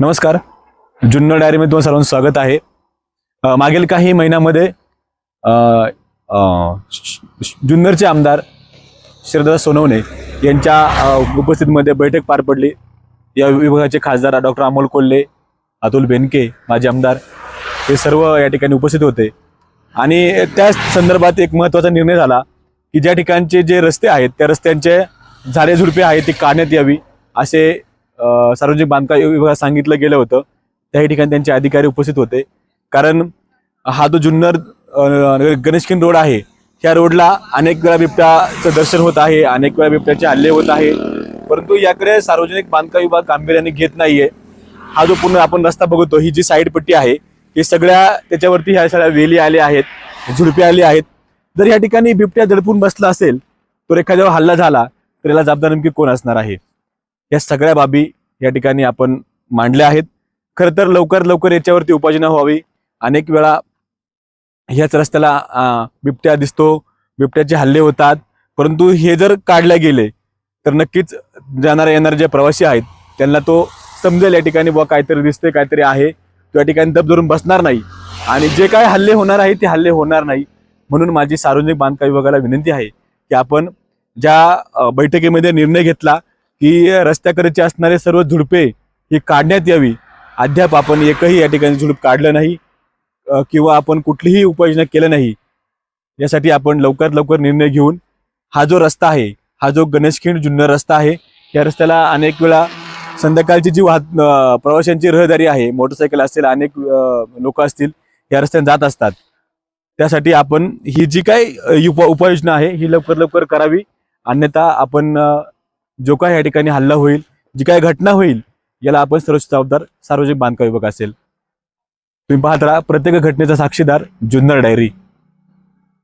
नमस्कार. जुन्नर डायरीमध्ये तुम्हाला सर्वांचं स्वागत आहे. मागील काही महिन्यामध्ये जुन्नरचे आमदार श्रद्धा सोनवणे यांच्या उपस्थितीमध्ये बैठक पार पडली. या विभागाचे खासदार डॉक्टर अमोल कोल्हे अतुल बेनके माजी आमदार हे सर्व या ठिकाणी उपस्थित होते. आणि त्या संदर्भात एक महत्त्वाचा निर्णय झाला की ज्या ठिकाणचे जे रस्ते आहेत त्या रस्त्यांचे झाडे झुडपे आहेत ती काढण्यात यावी असे सार्वजनिक बांधकाम विभागात सांगितलं गेलं होतं. त्याही ठिकाणी त्यांचे अधिकारी उपस्थित होते. कारण हा जो जुन्नर गणेशकिन रोड आहे ह्या रोडला अनेक वेळा बिबट्याचं दर्शन होत आहे अनेक वेळा बिबट्याचे हल्ले होत आहे. परंतु याकडे सार्वजनिक बांधकाम विभाग गांभीर्याने घेत नाहीये. हा जो पूर्ण आपण रस्ता बघतो ही जी साईड पट्टी आहे ही सगळ्या त्याच्यावरती ह्या सगळ्या वेली आल्या आहेत झुडपे आले आहेत. जर या ठिकाणी बिबट्या दडपून बसला असेल तर एखाद्यावर हल्ला झाला तर याला जबाबदार नेमकी कोण असणार आहे? या सगळ्या बाबी या ठिकाणी आपण मांडल्या आहेत. खरं तर लवकर लवकर याच्यावरती उपाययोजना व्हावी. अनेक वेळा ह्याच रस्त्याला बिबट्या दिसतो. बिबट्याचे हल्ले होतात. परंतु हे जर काढले गेले तर नक्कीच जाणारे येणारे जे प्रवासी आहेत त्यांना तो समजेल या ठिकाणी बुवा काहीतरी दिसते काहीतरी आहे. तो या ठिकाणी दब धरून बसणार नाही. आणि जे काय हल्ले होणार आहे ते हल्ले होणार नाही. म्हणून माझी सार्वजनिक बांधकाम विभागाला विनंती आहे की आपण ज्या बैठकीमध्ये निर्णय घेतला की रस्त्याकडचे असणारे सर्व झुडपे ही काढण्यात यावी. अद्याप आपण एकही या ठिकाणी झुडूप काढलं नाही किंवा आपण कुठलीही उपाययोजना केलं नाही यासाठी आपण लवकरात लवकर निर्णय घेऊन हा जो रस्ता आहे हा जो गणेशखिंड जुन्नर रस्ता आहे या रस्त्याला अनेक वेळा संध्याकाळची जी वाहत प्रवाशांची रहदारी आहे मोटरसायकल असतील अनेक लोक असतील या रस्त्याने जात असतात. त्यासाठी आपण ही जी काय उप उपाययोजना आहे ही लवकर लवकर करावी. अन्यथा आपण जो काय या ठिकाणी हल्ला होईल जी काय घटना होईल याला आपण सर्व जबाबदार सार्वजनिक बांधकाम विभाग असेल. तुम्ही पाहत राहा प्रत्येक घटनेचा साक्षीदार जुन्नर डायरी.